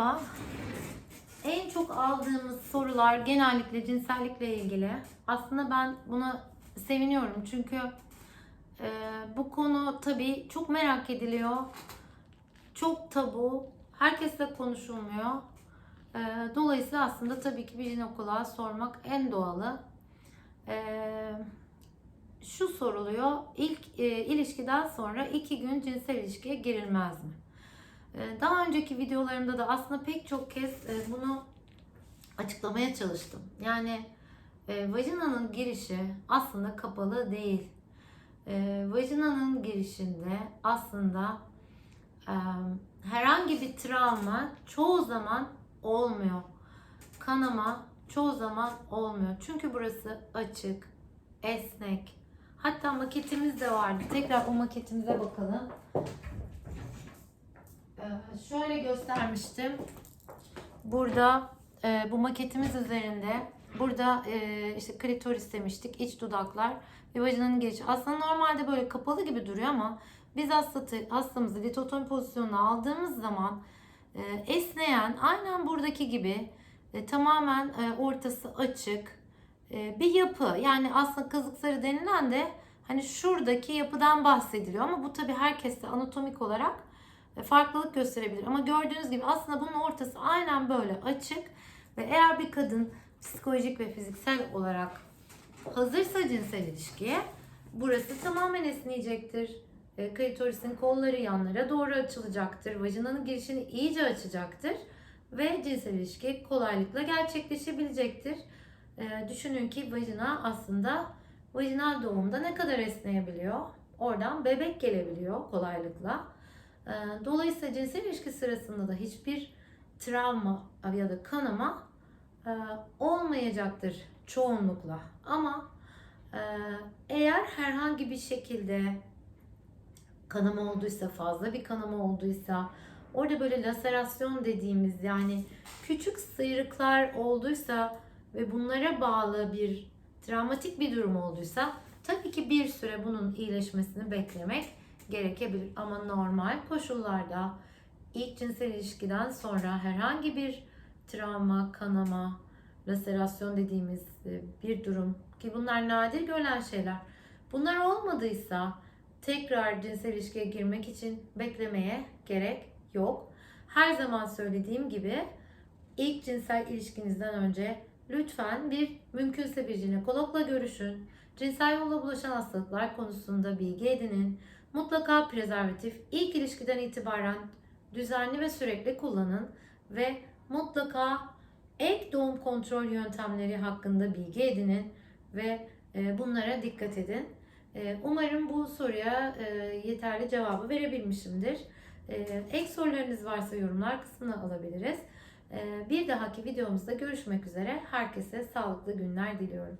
Merhaba. En çok aldığımız sorular genellikle cinsellikle ilgili. Aslında ben buna seviniyorum çünkü e, bu konu tabii çok merak ediliyor. Çok tabu. Herkesle konuşulmuyor. E, dolayısıyla aslında tabii ki bir jinekoloğa sormak en doğalı. E, şu soruluyor. İlk e, ilişkiden sonra iki gün cinsel ilişkiye girilmez mi? Ee, Daha önceki videolarımda da aslında pek çok kez e, bunu açıklamaya çalıştım. Yani e, vajinanın girişi aslında kapalı değil. E, vajinanın girişinde aslında herhangi bir travma çoğu zaman olmuyor. Kanama çoğu zaman olmuyor. Çünkü burası açık, esnek. Hatta maketimiz de vardı. Tekrar o maketimize bakalım. Ee, şöyle göstermiştim. Burada e, bu maketimiz üzerinde burada e, işte klitoris demiştik, iç dudaklar ve vajinanın girişi. Aslında normalde böyle kapalı gibi duruyor ama biz hastası, hastamızı litotomi pozisyonuna aldığımız zaman e, esneyen aynen buradaki gibi e, tamamen e, ortası açık e, bir yapı. Yani aslında kazık sarı denilen de hani şuradaki yapıdan bahsediliyor ama bu tabii herkeste anatomik olarak farklılık gösterebilir. Ama gördüğünüz gibi aslında bunun ortası aynen böyle açık ve eğer bir kadın psikolojik ve fiziksel olarak hazırsa cinsel ilişkiye burası tamamen esneyecektir. E, Klitorisin kolları yanlara doğru açılacaktır. Vajinanın girişini iyice açacaktır. Ve cinsel ilişki kolaylıkla gerçekleşebilecektir. E, düşünün ki vajina aslında vajinal doğumda ne kadar esneyebiliyor? Oradan bebek gelebiliyor kolaylıkla. Ee, Dolayısıyla cinsel ilişki sırasında da hiçbir travma ya da kanama e, olmayacaktır çoğunlukla. Ama e, eğer herhangi bir şekilde kanama olduysa, fazla bir kanama olduysa, orada böyle laserasyon dediğimiz yani küçük sıyrıklar olduysa ve bunlara bağlı bir travmatik bir durum olduysa tabii ki bir süre bunun iyileşmesini beklemek gerekebilir. Ama normal koşullarda ilk cinsel ilişkiden sonra herhangi bir travma, kanama, laserasyon dediğimiz e, bir durum ki bunlar nadir görülen şeyler. Bunlar olmadıysa tekrar cinsel ilişkiye girmek için beklemeye gerek yok. Her zaman söylediğim gibi ilk cinsel ilişkinizden önce lütfen bir mümkünse bir jinekologla görüşün. Cinsel yolla bulaşan hastalıklar konusunda bilgi edinin. Mutlaka prezervatif ilk ilişkiden itibaren düzenli ve sürekli kullanın ve mutlaka ek doğum kontrol yöntemleri hakkında bilgi edinin ve e, bunlara dikkat edin. E, Umarım bu soruya e, yeterli cevabı verebilmişimdir. Ek sorularınız varsa yorumlar kısmına alabiliriz. Bir dahaki videomuzda görüşmek üzere. Herkese sağlıklı günler diliyorum.